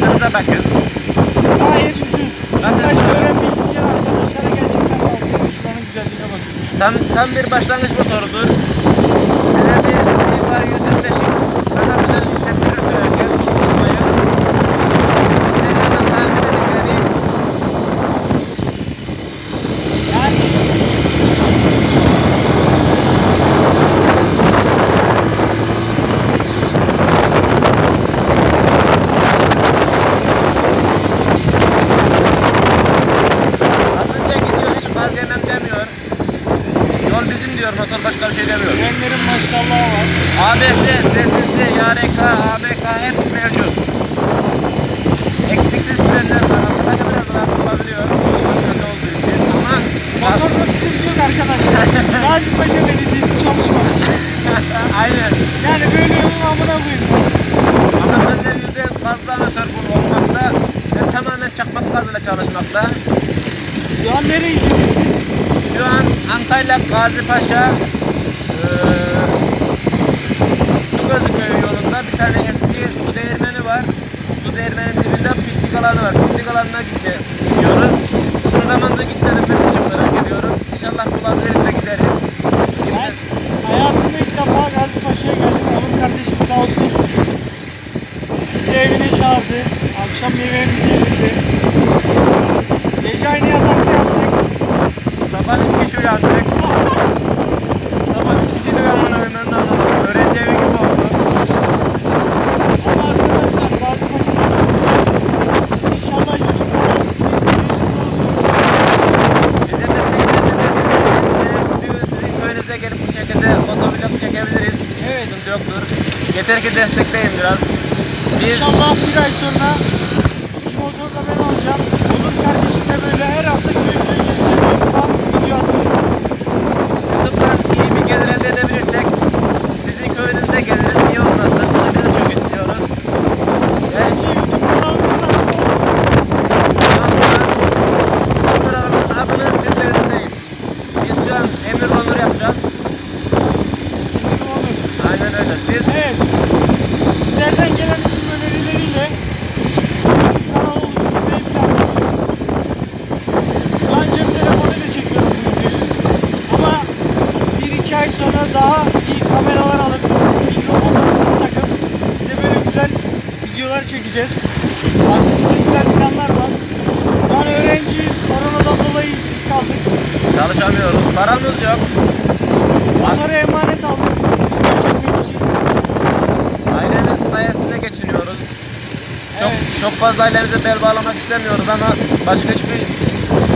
Hayatınıza bakın. Gayet ucuz. Şu- öğrenmek isteyen arkadaşlara gerçekten tavsiye Şuranın güzelliğine bakın. Tam tam bir başlangıç motorudur. ABS, SSS, YRK, ABK hepsi mevcut. Eksiksiz frenler var. Arkadaşlar biraz rahatsız olabiliyor. Kötü olduğu için ama Motorda sıkıntı yok arkadaşlar. Gazipaşa Belediyesi çalışmamış. Aynen. Yani böyle yolun amına koyayım. Ama senden yüzde yüz fazla amatör bu olmakta ve tamamen çakmak gazıyla çalışmakta. Şu an nereye gidiyoruz? Şu an Antalya Gazi Paşa eee su gözüküyor yolunda bir tane eski su değirmeni var. Su değirmenin dibinde piknik alanı var. Piknik alanına gitti, gidiyoruz. Uzun zamandır gitmedim ben de çok merak ediyorum. İnşallah bulabiliriz de gideriz. Ben hayatımda ilk defa Gazipaşa'ya geldim. Onun kardeşim sağ olsun. Bizi evine çağırdı. Akşam yemeğimizi yedirdi. Gece aynı yatakta yattık. Sabah 3 kişi uyandık. Sabah 3 kişi de uyanmadan ben de anlamadım. Öğrenci evi gibi oldu. Ama arkadaşlar Gazipaşa'da çok güzel. İnşallah YouTube kanalı Bize destek verirseniz bir gün sizin köyünüze gelip bu şekilde motovlog çekebiliriz. Hiç Evet. sıkıntı yoktur. Yeter ki destekleyin biraz. Biz İnşallah bir ay sonra bir motorla ben olacağım. Onun kardeşimle böyle her hafta köy köy gezeceğiz. Tam video atacağız. YouTube'dan iyi bir gelir elde edebilirsek sizin köyünüzde geliriz. Niye olmasın? Bunu biz de çok istiyoruz. Ve Bence YouTube kanalımızda Kanalımızın adının sizlerindeyiz. Biz şu an emir olur yapacağız. olur. Aynen öyle. Siz Evet. Sizlerden gelen isim önerileriyle bir kanal oluşturmayı planlıyoruz. Şu an cep telefonuyla çekiyorum bu videoyu. Ama bir sonra daha iyi kameralar alıp mikrofonlarımızı takıp size böyle güzel videolar çekeceğiz. Aklımızda güzel planlar var. Şu an öğrenciyiz. Koronadan dolayı işsiz kaldık. çalışamıyoruz. Paramız yok. Motoru emanet aldık. Video çekmek için. Ailemiz sayesinde geçiniyoruz. Çok Evet. çok fazla ailemize bel bağlamak istemiyoruz ama başka hiçbir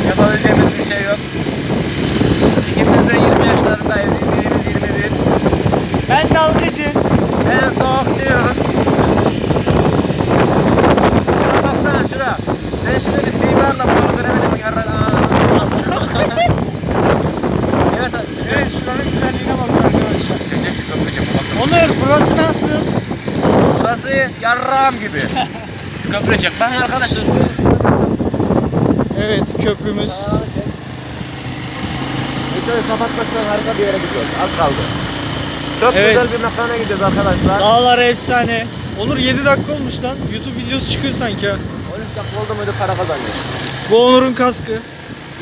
yapabileceğimiz bir şey yok. İkimiz de 20 yaşlarındayız. Birimiz 21. Ben dalgıcı. En soğuk diyorum. Şuna baksana şura. Sen şimdi bir sigarla bunu göremedim. evet. Evet şuranın güzelliğine bakın arkadaşlar. Çekecek şu köprücüğüm. Bakın. Onur burası nasıl? Burası yarrağım gibi. Köprü çek. Bakın arkadaşlar. Evet köprümüz. Videoyu kapatmaktan harika bir yere gidiyoruz. Az kaldı. Çok Evet. güzel bir mekana gidiyoruz arkadaşlar. Dağlar efsane. Onur 7 dakika olmuş lan. YouTube videosu çıkıyor sanki ha. 13 dakika oldu muydu para kazanıyor. Bu Onur'un kaskı.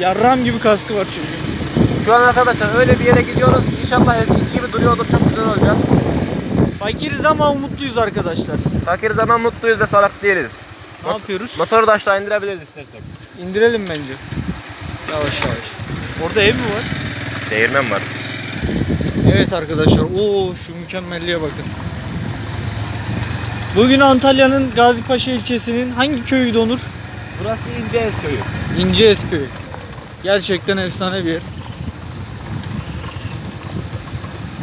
Yarram gibi kaskı var çocuğun. Şu an arkadaşlar öyle bir yere gidiyoruz. İnşallah eskisi gibi duruyordur. Çok güzel olacak. Fakiriz ama umutluyuz arkadaşlar. Fakir zaman mutluyuz ve salak değiliz. Ne yapıyoruz? Motoru da aşağı indirebiliriz istersek. İndirelim bence. Yavaş yavaş. Orada ev mi var? Değirmen var. Evet arkadaşlar. Oo şu mükemmelliğe bakın. Bugün Antalya'nın Gazipaşa ilçesinin hangi köyüydü Onur? Burası İnceez köyü. İncees köyü. Gerçekten efsane bir yer.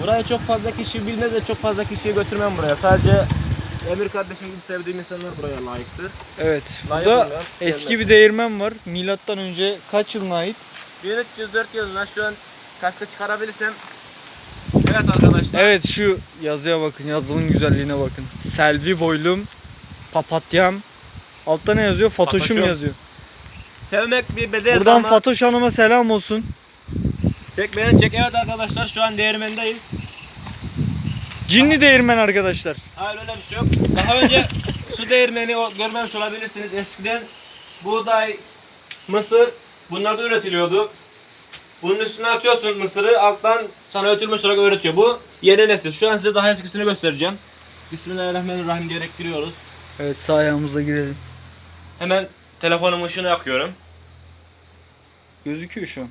Burayı çok fazla kişi bilmez ve çok fazla kişiyi götürmem buraya. Sadece Emir kardeşim gibi sevdiğim insanlar buraya layıktır. Evet. Layık Burada oluyor. eski bir değirmen var. Milattan önce kaç yılına ait? 1304 yılında şu an kaskı çıkarabilirsem Evet arkadaşlar. Evet şu yazıya bakın. Yazının güzelliğine bakın. Selvi boylum, papatyam. Altta ne yazıyor? Fatoşum Fatoşum. yazıyor. Sevmek bir bedel Buradan ama Fatoş Hanım'a selam olsun. çek beni çek. Evet arkadaşlar şu an değirmendeyiz. Cinli değirmen arkadaşlar. Hayır öyle bir şey yok. Daha önce su değirmeni o- görmemiş olabilirsiniz. Eskiden buğday, mısır bunlar da üretiliyordu. Bunun üstüne atıyorsun mısırı alttan sana ötülmüş olarak öğretiyor. Bu yeni nesil. Şu an size daha eskisini göstereceğim. Bismillahirrahmanirrahim gerek giriyoruz. Evet sağ ayağımıza girelim. Hemen telefonumun ışığını yakıyorum. Gözüküyor şu an.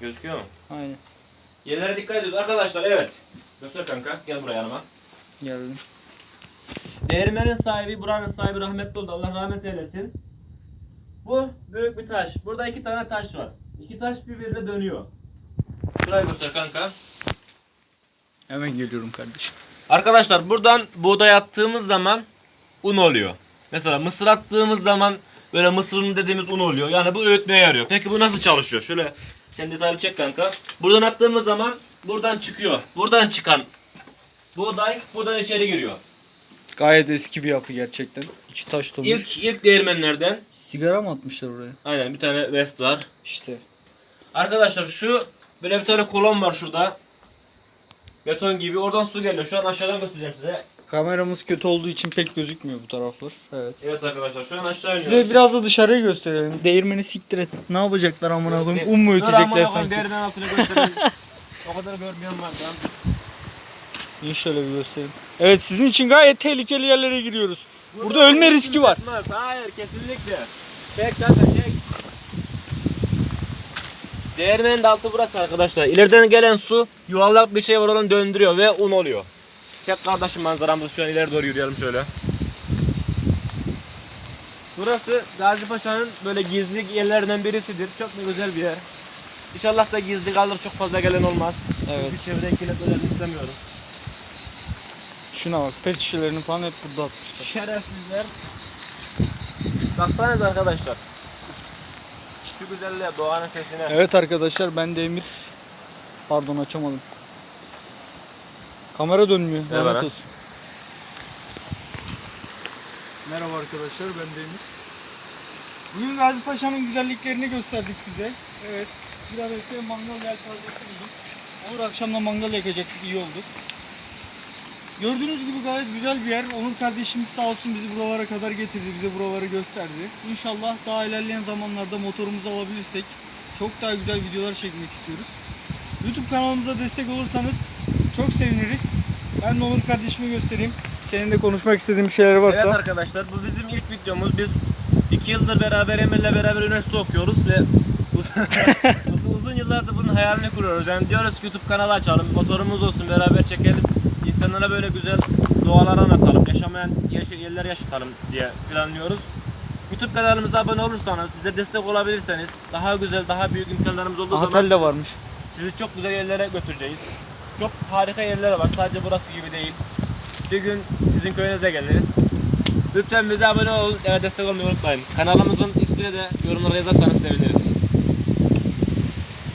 Gözüküyor mu? Aynen. Yerlere dikkat ediyoruz arkadaşlar evet. Göster kanka gel buraya yanıma. Geldim. Değirmenin sahibi, buranın sahibi rahmetli oldu. Allah rahmet eylesin. Bu büyük bir taş. Burada iki tane taş var. İki taş birbirine dönüyor. Şurayı göster kanka. Hemen geliyorum kardeşim. Arkadaşlar buradan buğday attığımız zaman un oluyor. Mesela mısır attığımız zaman böyle mısırın dediğimiz un oluyor. Yani bu öğütmeye yarıyor. Peki bu nasıl çalışıyor? Şöyle sen detaylı çek kanka. Buradan attığımız zaman buradan çıkıyor. Buradan çıkan buğday buradan içeri giriyor. Gayet eski bir yapı gerçekten. İçi taş dolmuş. İlk ilk değirmenlerden Sigara mı atmışlar oraya? aynen bir tane vest var. İşte. Arkadaşlar şu böyle bir tane kolon var şurada. Beton gibi oradan su geliyor. Şu an aşağıdan göstereceğim size. Kameramız kötü olduğu için pek gözükmüyor bu taraflar. Evet. Evet arkadaşlar şu an aşağı iniyoruz. Size biraz da dışarıya gösterelim. Değirmeni siktir et. Ne yapacaklar amına koyayım? Un mu Dur ötecekler amına koyayım, sanki? Deriden altına göstereyim. o kadar görmüyorum ben. ben. İyi şöyle bir göstereyim. Evet sizin için gayet tehlikeli yerlere giriyoruz. Burada ölme riski var. Sıkmaz. Hayır kesinlikle. Çek kanka çek. Değirmenin de altı burası arkadaşlar. İleriden gelen su yuvarlak bir şey var onu döndürüyor ve un oluyor. Çek kardeşim manzaramızı şu an ileri doğru yürüyelim şöyle. Burası Gazi Paşa'nın böyle gizli yerlerinden birisidir. Çok da güzel bir yer. İnşallah da gizli kalır çok fazla gelen olmaz. Evet. Bir çevre kirletmelerini istemiyoruz. Şuna bak pet şişelerini falan hep burada atmışlar. Şerefsizler. Baksanız arkadaşlar. Şu güzelliğe, doğanın sesine. Evet arkadaşlar ben de Emir. Pardon açamadım. Kamera dönmüyor. Lanet olsun. Merhaba arkadaşlar ben de Emir. Bugün Gazi Paşa'nın güzelliklerini gösterdik size. Evet. Bir adet de mangal yelpazesi bulduk. Olur akşamda mangal yakacaktık iyi oldu. Gördüğünüz gibi gayet güzel bir yer. Onur kardeşimiz sağ olsun bizi buralara kadar getirdi. Bize buraları gösterdi. İnşallah daha ilerleyen zamanlarda motorumuzu alabilirsek çok daha güzel videolar çekmek istiyoruz. YouTube kanalımıza destek olursanız çok seviniriz. Ben de Onur kardeşime göstereyim. Senin de konuşmak istediğin bir şeyler varsa. Evet arkadaşlar bu bizim ilk videomuz. Biz iki yıldır beraber Emir'le beraber üniversite okuyoruz ve uzun, uzun, uzun yıllardır bunun hayalini kuruyoruz. Yani diyoruz ki YouTube kanalı açalım, motorumuz olsun beraber çekelim. İnsanlara böyle güzel doğalar anlatalım, yaşamayan yaş- yerler yaşatalım diye planlıyoruz. YouTube kanalımıza abone olursanız, bize destek olabilirseniz, daha güzel, daha büyük imkanlarımız olduğu Aha zaman de varmış. sizi çok güzel yerlere götüreceğiz. Çok harika yerler var. Sadece burası gibi değil. Bir gün sizin köyünüze geliriz. Lütfen bize abone olun ve destek olmayı unutmayın. Kanalımızın ismini de yorumlara yazarsanız seviniriz.